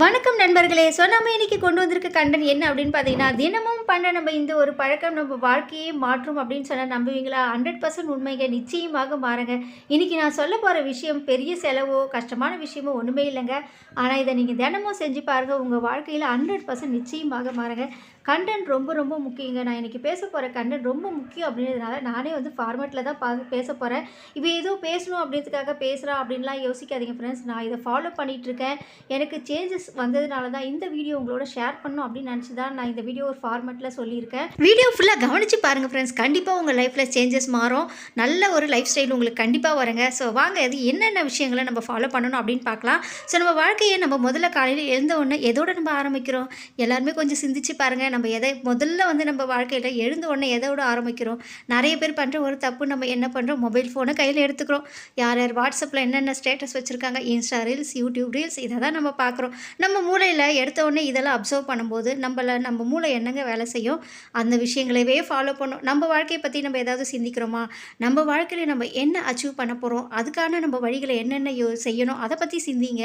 வணக்கம் நண்பர்களே. ஸோ நம்ம இன்றைக்கி கொண்டு வந்திருக்க கண்டன் என்ன அப்படின்னு பார்த்தீங்கன்னா தினமும் பண்ண நம்ம இந்த ஒரு பழக்கம் நம்ம வாழ்க்கையே மாற்றும் அப்படின்னு சொன்னால் நம்புவீங்களா? ஹண்ட்ரட் பர்சன்ட் உண்மைங்க. நிச்சயமாக மாறுங்க. இன்றைக்கி நான் சொல்ல போகிற விஷயம் பெரிய செலவோ கஷ்டமான விஷயமோ ஒன்றுமே இல்லைங்க. ஆனால் இதை நீங்கள் தினமும் செஞ்சு பாருங்கள் உங்கள் வாழ்க்கையில் ஹண்ட்ரட் பர்சன்ட் நிச்சயமாக மாறுங்க. கண்டென்ட் ரொம்ப ரொம்ப முக்கியங்க. நான் இன்றைக்கி பேச போகிற கண்டென்ட் ரொம்ப முக்கியம் அப்படின்றதுனால நானே வந்து ஃபார்மேட்டில் தான் பா பேச போகிறேன் இப்போ ஏதோ பேசணும் அப்படின்றதுக்காக பேசுகிறா அப்படின்லாம் யோசிக்காதீங்க ஃப்ரெண்ட்ஸ் நான் இதை ஃபாலோ பண்ணிகிட்ருக்கேன் எனக்கு சேஞ்சஸ் வந்ததுனால தான் இந்த வீடியோ உங்களோட ஷேர் பண்ணணும் அப்படின்னு நினச்சி தான் நான் இந்த வீடியோ ஒரு ஃபார்மேட்டில் சொல்லியிருக்கேன். வீடியோ ஃபுல்லாக கவனித்து பாருங்கள் ஃப்ரெண்ட்ஸ் கண்டிப்பாக உங்கள் லைஃப்பில் சேஞ்சஸ் மாறும். நல்ல ஒரு லைஃப் ஸ்டைல் உங்களுக்கு கண்டிப்பாக வருங்க. ஸோ வாங்க இது என்னென்ன விஷயங்களை நம்ம ஃபாலோ பண்ணணும் அப்படின்னு பார்க்கலாம். ஸோ நம்ம வாழ்க்கையை நம்ம முதல்ல காலையில் எழுந்த உடனே எதோட நம்ம ஆரம்பிக்கிறோம்? எல்லாருமே கொஞ்சம் சிந்திச்சு பாருங்கள் நம்ம எதை முதல்ல வந்து நம்ம வாழ்க்கையில் எழுந்த உடனே எதோட ஆரம்பிக்கிறோம்? நிறைய பேர் பண்ணுற ஒரு தப்பு நம்ம என்ன பண்ணுறோம் மொபைல் ஃபோனை கையில் எடுத்துக்கிறோம். யார் யார் வாட்ஸ்அப்பில் என்னென்ன ஸ்டேட்டஸ் வச்சுருக்காங்க? இன்ஸ்டா ரீல்ஸ் யூடியூப் ரீல்ஸ் இதை தான் நம்ம பார்க்குறோம். நம்ம மூளையில் எடுத்த உடனே இதெல்லாம் அப்சர்வ் பண்ணும்போது நம்மளை நம்ம மூளை என்னங்க வேலை செய்யும்? அந்த விஷயங்களவே ஃபாலோ பண்ணும். நம்ம வாழ்க்கையை பற்றி நம்ம ஏதாவது சிந்திக்கிறோமா? நம்ம வாழ்க்கையில் நம்ம என்ன அச்சீவ் பண்ண போகிறோம் அதுக்கான நம்ம வழிகளை என்னென்ன யோ செய்யணும்? அதை பற்றி சிந்திங்க.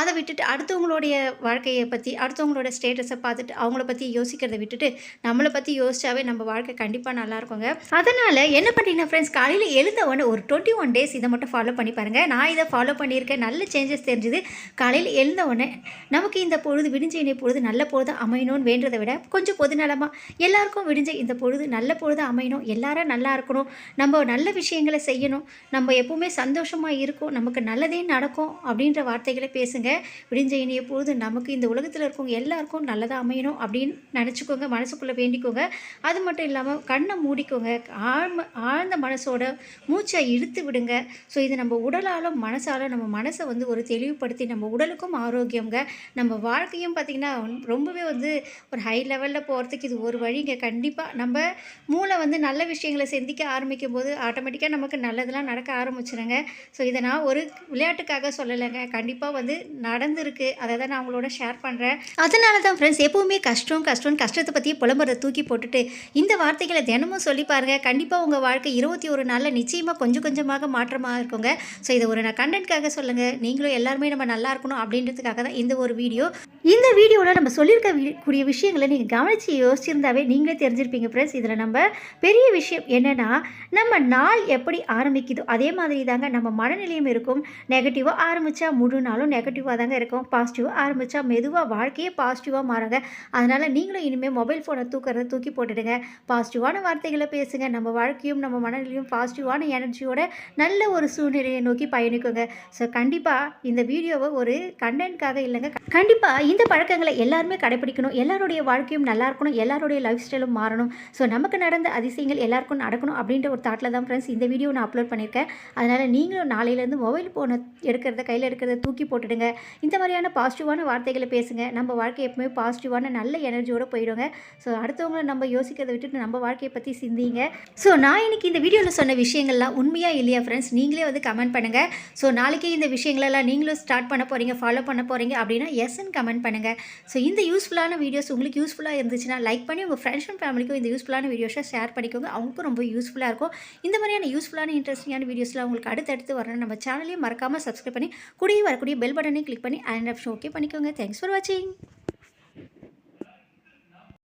அதை விட்டுட்டு அடுத்தவங்களுடைய வாழ்க்கையை பற்றி அடுத்தவங்களோட ஸ்டேட்டஸை பார்த்துட்டு அவங்கள பற்றி யோசிக்கிறத விட்டுட்டு நம்மளை பற்றி யோசிச்சாவே நம்ம வாழ்க்கை கண்டிப்பாக நல்லா இருக்குங்க. அதனால் என்ன பண்ணிங்கன்னா ஃப்ரெண்ட்ஸ் காலையில் எழுந்த உடனே ஒரு டுவெண்ட்டி ஒன் டேஸ் இதை மட்டும் ஃபாலோ பண்ணி பாருங்கள் நான் இதை ஃபாலோ பண்ணியிருக்கேன். நல்ல சேஞ்சஸ் தெரிஞ்சுது. காலையில் எழுந்த உடனே நமக்கு இந்த பொழுது விடிஞ்ச இணை பொழுது நல்ல பொழுது அமையணும்னு வேண்டதை விட கொஞ்சம் பொது நலமாக எல்லாருக்கும் விடிஞ்ச இந்த பொழுது நல்ல பொழுது அமையணும். எல்லாரும் நல்லா இருக்கணும். நம்ம நல்ல விஷயங்களை செய்யணும். நம்ம எப்பவுமே சந்தோஷமாக இருக்கும். நமக்கு நல்லதே நடக்கும் அப்படின்ற வார்த்தைகளை பேசுங்க. விடிஞ்ச இனிய பொழுது நமக்கு இந்த உலகத்தில் இருக்கவங்க எல்லாருக்கும் நல்லதாக அமையணும் அப்படின்னு நினச்சிக்கோங்க. மனசுக்குள்ளே வேண்டிக்கோங்க. அது மட்டும் இல்லாமல் கண்ணை மூடிக்கோங்க. ஆழ்ம ஆழ்ந்த மனசோட மூச்சை இழுத்து விடுங்க. ஸோ இது நம்ம உடலாலும் மனசாலும் நம்ம மனசை வந்து ஒரு தெளிவுபடுத்தி நம்ம உடலுக்கும் ஆரோக்கியங்க நம்ம வாழ்க்கையும் பார்த்திங்கன்னா ரொம்பவே வந்து ஒரு ஹை லெவலில் போகிறதுக்கு இது ஒரு வழிங்க. கண்டிப்பாக நம்ம மூளை வந்து நல்ல விஷயங்களை சிந்திக்க ஆரம்பிக்கும் போது ஆட்டோமேட்டிக்காக நமக்கு நல்லதெல்லாம் நடக்க ஆரம்பிச்சிடுங்க ஸோ இதை நான் ஒரு விளையாட்டுக்காக சொல்லலைங்க. கண்டிப்பாக வந்து நடந்திருக்கு. அதை தான் நான் உங்களோட ஷேர் பண்ணுறேன் அதனால தான் ஃப்ரெண்ட்ஸ் எப்போவுமே கஷ்டம் கஷ்டம் கஷ்டத்தை பற்றி புலம்புறதை தூக்கி போட்டுட்டு இந்த வார்த்தைகளை தினமும் சொல்லி பாருங்கள் கண்டிப்பாக உங்கள் வாழ்க்கை இருபத்தி ஒரு நாளில் நிச்சயமாக கொஞ்சம் கொஞ்சமாக மாற்றமாக இருக்குங்க. ஸோ இதை ஒரு நான் கண்டென்ட்காக சொல்லுங்கள் நீங்களும் எல்லாருமே நம்ம நல்லா இருக்கணும் அப்படின்றதுக்காக தான் இந்த ஒரு வீடியோ. இந்த வீடியோவில் நம்ம சொல்லியிருக்க கூடிய விஷயங்களை நீங்கள் கவனித்து யோசிச்சிருந்தாவே நீங்களே தெரிஞ்சிருப்பீங்க ஃப்ரெண்ட்ஸ் இதில் நம்ம பெரிய விஷயம் என்னென்னா நம்ம நாள் எப்படி ஆரம்பிக்குதோ அதே மாதிரி தாங்க நம்ம மனநிலையும் இருக்கும். நெகட்டிவாக ஆரம்பித்தா முழு நாளும் நெகட்டிவாக தாங்க இருக்கும். பாசிட்டிவாக ஆரம்பித்தா மெதுவாக வாழ்க்கையே பாசிட்டிவாக மாறுங்க. அதனால் நீங்களும் இனிமேல் மொபைல் ஃபோனை தூக்கிறத தூக்கி போட்டுடுங்க. பாசிட்டிவான வார்த்தைகளை பேசுங்க. நம்ம வாழ்க்கையும் நம்ம மனநிலையும் பாசிட்டிவான எனர்ஜியோட நல்ல ஒரு சூழ்நிலையை நோக்கி பயணிக்குங்க. ஸோ கண்டிப்பாக இந்த வீடியோவை ஒரு கண்டென்ட்காக இல்லைங்க கண்டிப்பாக இந்த பழக்கங்களை எல்லாருமே கடைப்பிடிக்கணும். எல்லாருடைய வாழ்க்கையும் நல்லா இருக்கணும். எல்லாருடைய லைஃப் ஸ்டைலும் மாறணும். ஸோ நமக்கு நடந்த அதிசயங்கள் எல்லாருக்கும் நடக்கணும் அப்படின்ற ஒரு தாட்டில் தான் ஃப்ரெண்ட்ஸ் இந்த வீடியோ நான் அப்லோட் பண்ணியிருக்கேன். அதனால் நீங்களும் நாளையிலேருந்து மொபைல் ஃபோனை எடுக்கிறத கையில் எடுக்கிறத தூக்கி போட்டுடுங்க. இந்த மாதிரியான பாசிட்டிவான வார்த்தைகளை பேசுங்க. நம்ம வாழ்க்கை எப்பவுமே பாசிட்டிவான நல்ல எனர்ஜியோட போயிடுங்க. ஸோ அடுத்தவங்களை நம்ம யோசிக்கிறத விட்டுட்டு நம்ம வாழ்க்கையை பற்றி சிந்திங்க. ஸோ நான் இன்னைக்கு இந்த வீடியோவில் சொன்ன விஷயங்கள்லாம் உண்மையாக இல்லையா ஃப்ரெண்ட்ஸ் நீங்களே வந்து கமெண்ட் பண்ணுங்கள் ஸோ நாளைக்கே இந்த விஷயங்களெல்லாம் நீங்களும் ஸ்டார்ட் பண்ண போகிறீங்க ஃபாலோ பண்ண போகிறீங்க அப்படின்னா எஸ்ன்னு கமெண்ட் பண்ணுங்கள் ஸோ இந்த யூஸ்ஃபுல்லான வீடியோஸ் உங்களுக்கு யூஸ்ஃபுல்லாக இருந்துச்சுன்னா லைக் பண்ணி உங்கள் ஃப்ரெண்ட்ஸ் அண்ட் ஃபேமிலிக்கும் இந்த யூஸ்ஃபுல்லான வீடியோஸை ஷேர் பண்ணிக்கோங்க. அவங்களுக்கும் ரொம்ப யூஸ்ஃபுல்லாக இருக்கும். இந்த மாதிரியான யூஸ்ஃபுல்லான இன்ட்ரெஸ்டிங்கான வீடியோஸ்லாம் உங்களுக்கு அடுத்தடுத்து வரணும் நம்ம சேனலையும் மறக்காமல் சப்ஸ்கிரைப் பண்ணி கூடிய வரக்கூடிய பெல் பட்டனையும் கிளிக் பண்ணி அண்ட் ஆப்ஷன் ஓகே பண்ணிக்கோங்க. தேங்க்ஸ் ஃபார் வாட்சிங்